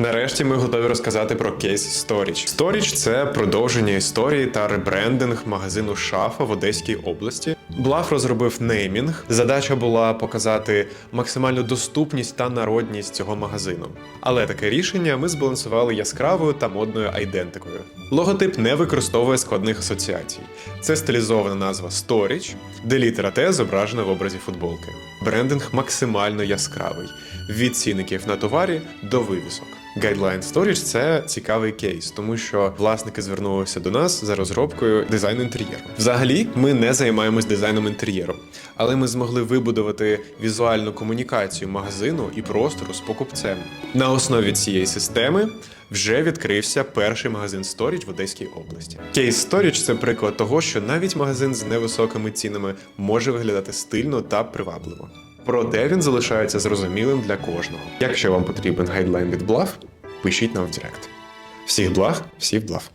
Нарешті ми готові розказати про кейс Storage. Storage – це продовження історії та ребрендинг магазину Шафа в Одеській області. Блаф розробив неймінг. Задача була показати максимальну доступність та народність цього магазину. Але таке рішення ми збалансували яскравою та модною айдентикою. Логотип не використовує складних асоціацій. Це стилізована назва Storage, де літера Т зображена в образі футболки. Брендинг максимально яскравий від цінників на товарі до вивісок. Guideline Storage – це цікавий кейс, тому що власники звернулися до нас за розробкою дизайну інтер'єру. Взагалі, ми не займаємось дизайном інтер'єру, але ми змогли вибудувати візуальну комунікацію магазину і простору з покупцем. На основі цієї системи вже відкрився перший магазин Storage в Одеській області. Кейс Storage – це приклад того, що навіть магазин з невисокими цінами може виглядати стильно та привабливо. Проте він залишається зрозумілим для кожного. Якщо вам потрібен гайдлайн від Bluff, пишіть нам в Директ. Всіх благ, всіх блав.